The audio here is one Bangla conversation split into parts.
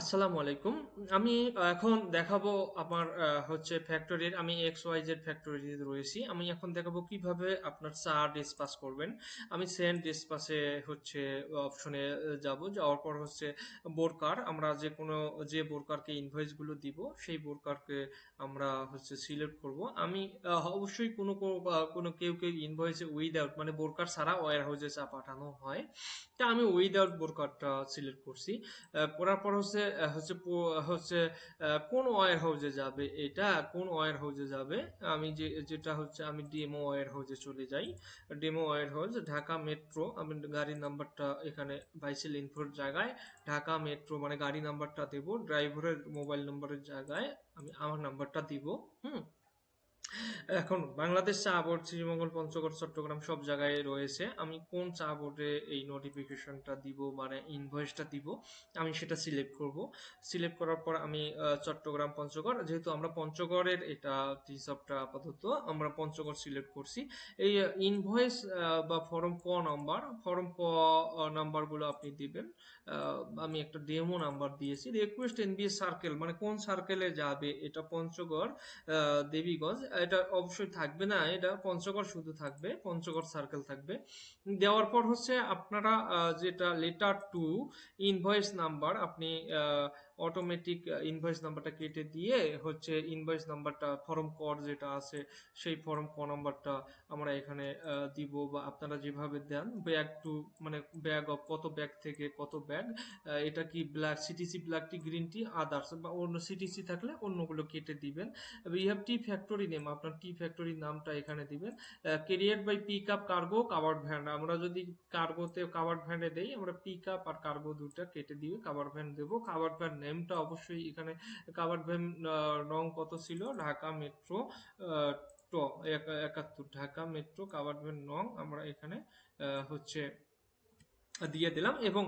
আসসালামু আলাইকুম। আমি এখন দেখাবো আমার হচ্ছে ফ্যাক্টরির, আমি এক্স ওয়াই জেড ফ্যাক্টরিতে রয়েছি। আমি এখন দেখাবো কীভাবে আপনার চা ডিসপাস করবেন। আমি সেন্ড ডিসপাসে হচ্ছে অপশনে যাব। যাওয়ার পর হচ্ছে বোরকার, আমরা যে কোনো, যে বোরকারকে ইনভয়েসগুলো দিব, সেই বোরকারকে আমরা হচ্ছে সিলেক্ট করব। আমি অবশ্যই কোনো কোনো কেউ কেউ ইনভয়েসে উইদাউট মানে বোরকার ছাড়া ওয়ার হাউসে চা পাঠানো হয়। তা আমি উইদাউট বোরকারটা সিলেক্ট করছি। করার পর হচ্ছে হচ্ছে হচ্ছে কোন ওয়ার হাউজে যাবে এটা, কোন ওয়ার হাউজে যাবে, আমি যে, যেটা হচ্ছে আমি ডিএমও ওয়ার হাউজে চলে যাই DMO warehouse Dhaka metro আমি গাড়ির নাম্বারটা এখানে বাইসেল ইনফোর জায়গায়, ঢাকা মেট্রো মানে গাড়ি নাম্বারটা দেব ড্রাইভারের মোবাইল নাম্বারের জায়গায় আমি আমার নাম্বারটা দিব, হুম? এখন বাংলাদেশ চা বোর্ড, শ্রীমঙ্গল, পঞ্চগড়, চট্টগ্রাম সব জায়গায় রয়েছে। আমি কোন চা বোর্ডে এই নোটিফিকেশনটা দিব মানে ইনভয়েসটা দিব, আমি সেটা সিলেক্ট করব। সিলেক্ট করার পর আমি চট্টগ্রাম, পঞ্চগড়, যেহেতু আমরা পঞ্চগড়ের এটা হিসাবটা আপাতত, আমরা পঞ্চগড় সিলেক্ট করছি। এই ইনভয়েস বা ফর্ম ক নাম্বার ফর্ম ক নাম্বারগুলো আপনি দিবেন। আমি একটা ডেমো নাম্বার দিয়েছি। রিকোয়েস্ট এনবিএস সার্কেল মানে কোন সার্কেলে যাবে, এটা পঞ্চগড় দেবীগঞ্জ এটা অবশ্যই থাকবে না, এটা পঞ্চগড় শুধু থাকবে, পঞ্চগড় সার্কেল থাকবে। দেওয়ার পর হচ্ছে আপনারা যেটা লেটার টু ইনভয়েস নাম্বার আপনি অটোমেটিক ইনভয়েস নাম্বারটা কেটে দিয়ে হচ্ছে ইনভয়েস নাম্বারটা ফর্ম কর যেটা আছে, সেই ফর্ম ক নাম্বারটা আমরা এখানে দিব বা আপনারা যেভাবে দেন ব্যাগ টু মানে ব্যাগ অফ কত ব্যাগ থেকে কত ব্যাগ এটা কি black CTC black tea green tea others বা অন্য সিটিসি থাকলে অন্যগুলো কেটে দিবেন। You have tea factory name আপনার টি ফ্যাক্টরির নামটা এখানে দিবেন। Carrier by pick up cargo covered van আমরা যদি কার্গোতে কাভার্ড ভ্যানে দেই, আমরা পিক আপ আর কার্গো দুটা কেটে দিয়ে কাভার্ড ভ্যান দেবো। কাভার্ড ভ্যান নেমটা অবশ্যই এখানে কাভার্ড ভ্যান রং কত ছিল? ঢাকা মেট্রো ট, এক- একাত্তর। ঢাকা মেট্রো কাভার্ড ভ্যান নং আমরা এখানে হচ্ছে, দিয়ে দিলাম এবং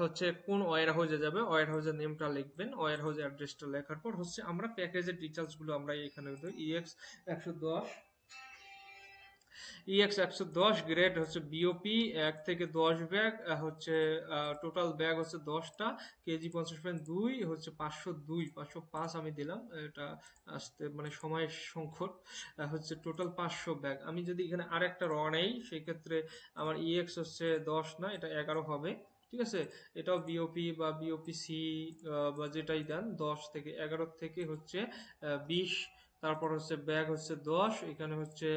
হচ্ছে কোন ওয়্যার হাউসে যাবে? ওয়্যার হাউসের নেমটা লিখবেন ওয়্যার হাউসের অ্যাড্রেসটা লেখার পর হচ্ছে আমরা প্যাকেজের ডিটেলসগুলো আমরা এখানে ইএক্স একশো দশ ইএক্স একশো দশ গ্রেড হচ্ছে বিওপি এক থেকে দশ ব্যাগ হচ্ছে টোটাল ব্যাগ হচ্ছে দশটা, কেজি পঞ্চাশ পয়েন্ট দুই, হচ্ছে পাঁচশো দুই, পাঁচশো পাঁচ আমি দিলাম, এটা আসতে মানে সময় সংকট হচ্ছে টোটাল পাঁচশো ব্যাগ আমি যদি এখানে আরেকটা র নেই, সেই ক্ষেত্রে আমার ইএক্স হচ্ছে দশ না, এটা এগারো হবে, ঠিক আছে? এটাও বিওপি বা বিওপি সি বা যেটাই দেন, দশ থেকে এগারো থেকে হচ্ছে বিশ তারপর হচ্ছে ব্যাগ হচ্ছে দশ এখানে হচ্ছে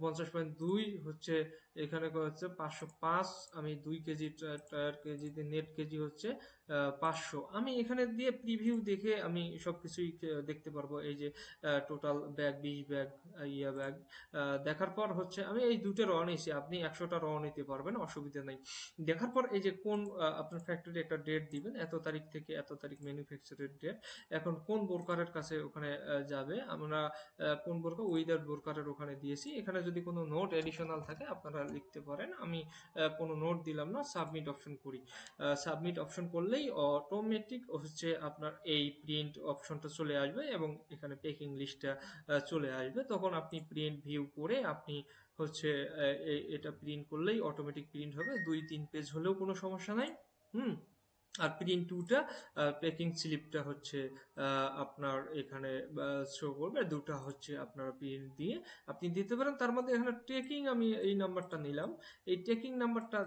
পঞ্চাশ পয়েন্ট দুই হচ্ছে এখানে হচ্ছে? পাঁচশো পাঁচ। আমি দুই কেজি কেজিতে নেট কেজি হচ্ছে পাঁচশো। আমি এখানে দিয়ে প্রিভিউ দেখে আমি সবকিছুই আহ, দেখতে পারব। এই যে টোটাল ব্যাগ বিশ ব্যাগ ইয়া ব্যাগ দেখার পর হচ্ছে আমি এই দুটো র নিয়েছি। আপনি একশোটা র নিতে পারবেন অসুবিধা নেই। দেখার পর এই যে কোন আপনার ফ্যাক্টরি একটা ডেট দিবেন এত তারিখ থেকে এত তারিখ ম্যানুফ্যাকচারের ডেট এখন কোন বোরকারের কাছে ওখানে যাবে? আমরা কোন বোরকার উইদাউট বোরকারের ওখানে দিয়েছি। এখানে যদি কোনো নোট এডিশনাল থাকে আপনারা লিখতে পারেন। আমি কোনো নোট দিলাম না সাবমিট অপশন করি। সাবমিট অপশন করলেই অটোমেটিক হচ্ছে আপনার এই প্রিন্ট অপশনটা চলে আসবে এবং এখানে পেকিং লিস্টটা চলে আসবে। তখন আপনি প্রিন্ট ভিউ করে আপনি হচ্ছে এটা প্রিন্ট করলেই অটোমেটিক প্রিন্ট হবে। দুই, তিন পেজ হলেও কোনো সমস্যা নাই। হুম? আর প্রিন্ট টুটা প্যাকিং স্লিপটা হচ্ছে আপনার এখানে শো করবে। দুটা হচ্ছে আপনার প্রিন্ট দিয়ে আপনি দিতে পারেন। তার মধ্যে এখানে টেকিং আমি এই নাম্বারটা নিলাম। এই টেকিং নাম্বারটা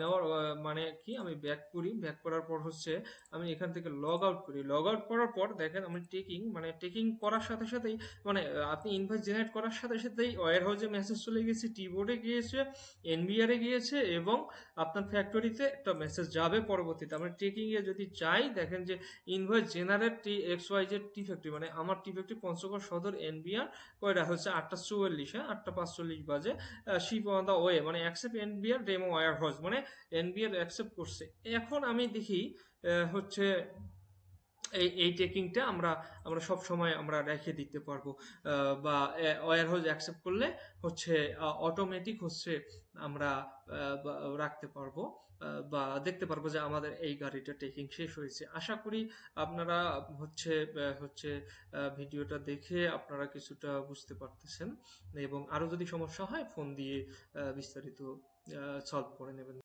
নেওয়ার মানে কি? আমি ব্যাক করি। ব্যাক করার পর হচ্ছে আমি এখান থেকে লগ আউট করি। লগ আউট করার পর দেখেন আমি টেকিং মানে টেকিং করার সাথে সাথেই মানে আপনি ইনভয়েস জেনারেট করার সাথে সাথেই ওয়্যার হাউসে মেসেজ চলে গেছে টিবোর্ডে গিয়েছে এনবিআর গিয়েছে এবং আপনার ফ্যাক্টরিতে একটা মেসেজ যাবে পরবর্তীতে। আমরা টেকিং এ যদি যাই, দেখেন যে invoice generate tea X Y Z tea factory মানে আমার টি ফ্যাক্টরি পঞ্চগড় সদর এনবিআর কয়টা হচ্ছে? আটটা চুয়াল্লিশ হ্যাঁ? আটটা পাঁচচল্লিশ বাজে শিপ অন দা ওয়ে মানে accept NBR demo warehouse মানে এনবিআর অ্যাকসেপ্ট করছে। এখন আমি দেখি হচ্ছে এই এই টেকিংটা আমরা আমরা সব সময় আমরা রেখে দিতে পারব। বা ওয়্যার হাউস অ্যাকসেপ্ট করলে হচ্ছে অটোমেটিক হচ্ছে আমরা রাখতে পারব। বা দেখতে পারব যে আমাদের এই গাড়িটা টেকিং শেষ হয়েছে। আশা করি আপনারা হচ্ছে হচ্ছে ভিডিওটা দেখে আপনারা কিছুটা বুঝতে পারতেছেন। এবং আরও যদি সমস্যা হয় ফোন দিয়ে বিস্তারিত সলভ করে নেবেন।